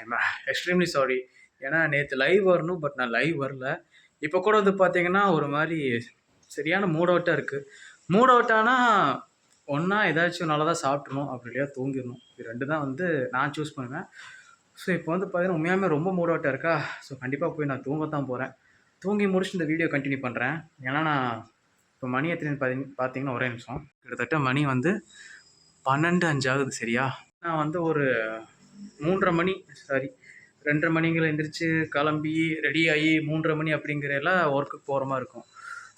I'm extremely sorry ஏன்னா நேற்று live வரணும் பட் நான் லைவ் வரல. இப்போ கூட வந்து பார்த்தீங்கன்னா ஒரு மாதிரி சரியான மூட் அவுட்டாக இருக்குது மூட் அவுட்டானா ஒன்றா ஏதாச்சும் நல்லா தான் சாப்பிட்ணும் அப்படி இல்லையா தூங்கிடணும். இது ரெண்டு தான் வந்து நான் சூஸ் பண்ணுவேன். ஸோ இப்போ வந்து பார்த்தீங்கன்னா உண்மையாலுமே ரொம்ப மூட் அவுட்டாக இருக்கா? ஸோ கண்டிப்பாக போய் நான் தூங்க தான் போகிறேன் தூங்கி முடிச்சு இந்த வீடியோ கண்டினியூ பண்ணுறேன் ஏன்னா நான் இப்போ மணி எத்தனை பார்த்தீங்க பார்த்தீங்கன்னா ஒரே நிமிஷம். கிட்டத்தட்ட மணி வந்து பன்னெண்டு அஞ்சாகுது சரியா? நான் வந்து ஒரு மூன்றரை மணி சாரி ரெண்டரை மணிங்களை எந்திரிச்சு கிளம்பி ரெடி ஆகி மூன்றரை மணி அப்படிங்கிறதெல்லாம் ஒர்க்குக்கு போகிற மாதிரி இருக்கும்.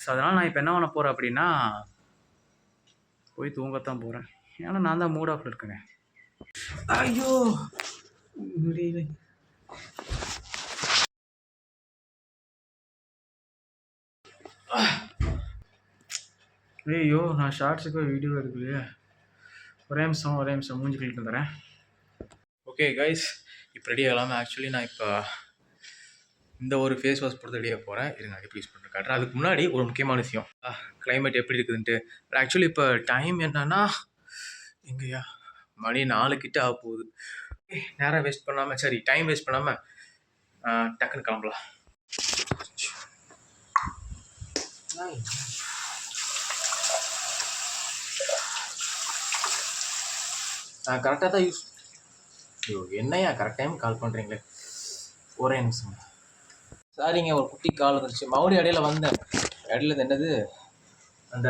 ஸோ அதனால் நான் இப்போ என்ன பண்ண போகிறேன் அப்படின்னா போய் தூங்கத்தான் போகிறேன் ஏன்னா நான் தான் மூட் ஆஃபில் இருக்கேங்க ஐயோ முடியல ஐயோ நான் ஷார்ட்ஸுக்கு வீடியோ எடுக்கலையே ஒரே நிமிஷம் ஒரே நிமிஷம் மூஞ்சி கழிட்டு வந்துடுறேன். ஓகே கைஸ் இப்போ ரெடி ஆகலாமல் ஆக்சுவலி நான் இப்போ இந்த ஒரு ஃபேஸ் வாஷ் போட்டு ரெடியாக போகிறேன் இருங்க நான் எப்படி யூஸ் பண்ணுறேன் காட்டுறேன். அதுக்கு முன்னாடி ஒரு முக்கியமான விஷயம். கிளைமேட் எப்படி இருக்குதுன்ட்டு. ஆக்சுவலி இப்போ டைம் என்னன்னா எங்கேயா மணி நாலு கிட்ட ஆக போகுது. நேரம் வேஸ்ட் பண்ணாமல் சரி டைம் வேஸ்ட் பண்ணாமல் டக்குன்னு கிளம்பலாம். நான் கரெக்டாக தான் யூஸ் ஐயோ என்னையா கரெக்ட் டைம் கால் பண்ணுறீங்களே ஒரே நிமிஷம். சாரிங்க ஒரு குட்டி கால் வந்துருச்சு. மறுபடியும் இடையில வந்தேன். இடையில என்னது? அந்த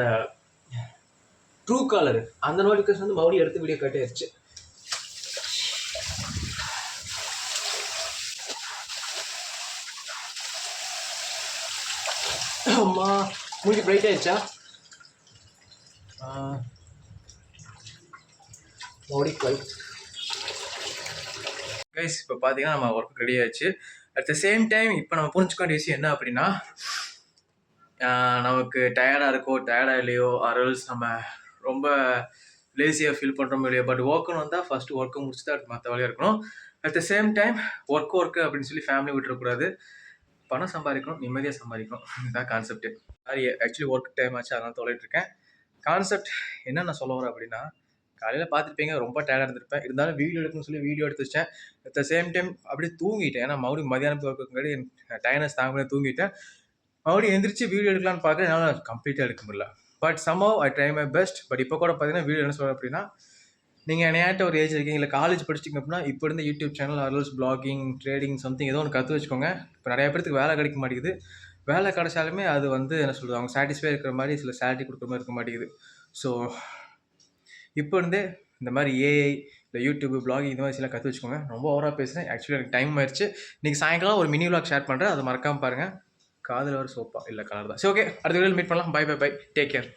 ட்ரூ காலர் அந்த நோட்டிஃபிகேஷன் வந்து மறுபடியும் எடுத்து வீடியோ கட்டாயிருச்சு. அம்மா மூஞ்சி பிரைட் ஆயிடுச்சா மறுபடியும் லைட் கைஸ் இப்போ பார்த்தீங்கன்னா நம்ம ஒர்க் ரெடி ஆச்சு அட் த சேம் டைம் இப்போ நம்ம புரிஞ்சுக்க வேண்டிய விஷயம் என்ன அப்படின்னா நமக்கு டயர்டாக இருக்கோ டயர்டாக இல்லையோ அரல்ஸ் நம்ம ரொம்ப லேசியாக ஃபீல் பண்ணுறோம் இல்லையோ பட் ஒர்க்குன்னு வந்தால் ஃபஸ்ட்டு ஒர்க்கு முடிச்சு தான் மற்ற வேலையாக இருக்கணும். At the same time work work அப்படின்னு சொல்லி ஃபேமிலி விட்டுறக்கூடாது. பணம் சம்பாதிக்கணும் நிம்மதியாக சம்பாதிக்கணும். இதுதான் concept sorry actually work time ஆச்சு அதெல்லாம் தொலைட்டு இருக்கேன். கான்செப்ட் என்ன நான் சொல்ல வரேன் அப்படின்னா காலையில் பார்த்துருப்பீங்க ரொம்ப டயர்டாக இருந்திருப்பேன். இருந்தாலும் வீடியோ எடுக்கணும்னு சொல்லி வீடியோ எடுத்து வச்சேன் அட் த சேம் டைம் அப்படியே தூங்கிட்டேன். ஏன்னா மறுபடியும் மதியானம் முன்னாடி டயர்னஸ் தாங்க தூங்கிட்டேன். மறுபடியும் எந்திரிச்சு வீடியோ எடுக்கலாம்னு பார்க்குறேன் என்னால் கம்ப்ளீட்டாக எடுக்க முடியல. But somehow I try my best but இப்போ கூட பார்த்தீங்கன்னா வீடியோ என்ன சொல்கிறேன் அப்படின்னா நீங்கள் என்னையாட்ட ஒரு ஏஜ் இருக்கீங்க இல்லை காலேஜ் படிச்சிங்க அப்படின்னா இப்போ இருந்த YouTube channel reels blogging trading something ஏதோ ஒன்று கற்று வச்சுக்கோங்க. இப்போ நிறைய பேருக்கு வேலை கிடைக்க மாட்டேங்குது. வேலை கிடைச்சாலுமே அது வந்து என்ன சொல்கிறது அவங்க சாட்டிஸ்ஃபை இருக்கிற மாதிரி சில சேலரி கொடுக்குற மாதிரி இருக்க மாட்டேங்குது. ஸோ இப்போ இருந்தே இந்த மாதிரி ஏஐ இல்லை யூடியூப் பிளாகிங் இந்த மாதிரி சில கற்று வச்சுக்கோங்க. ரொம்ப ஓவராக பேசுகிறேன் ஆக்சுவலி எனக்கு டைம் ஆயிடுச்சு. இன்றைக்கி சாயங்காலம் ஒரு மினி விளாக் ஷேர் பண்ணுறேன் அதை மறக்காமல் பாருங்கள் காதில் வர சோப்பா. இல்லை கலர் தான். சரி ஓகே அடுத்த வீடியோ மீட் பண்ணலாம். Bye bye bye take care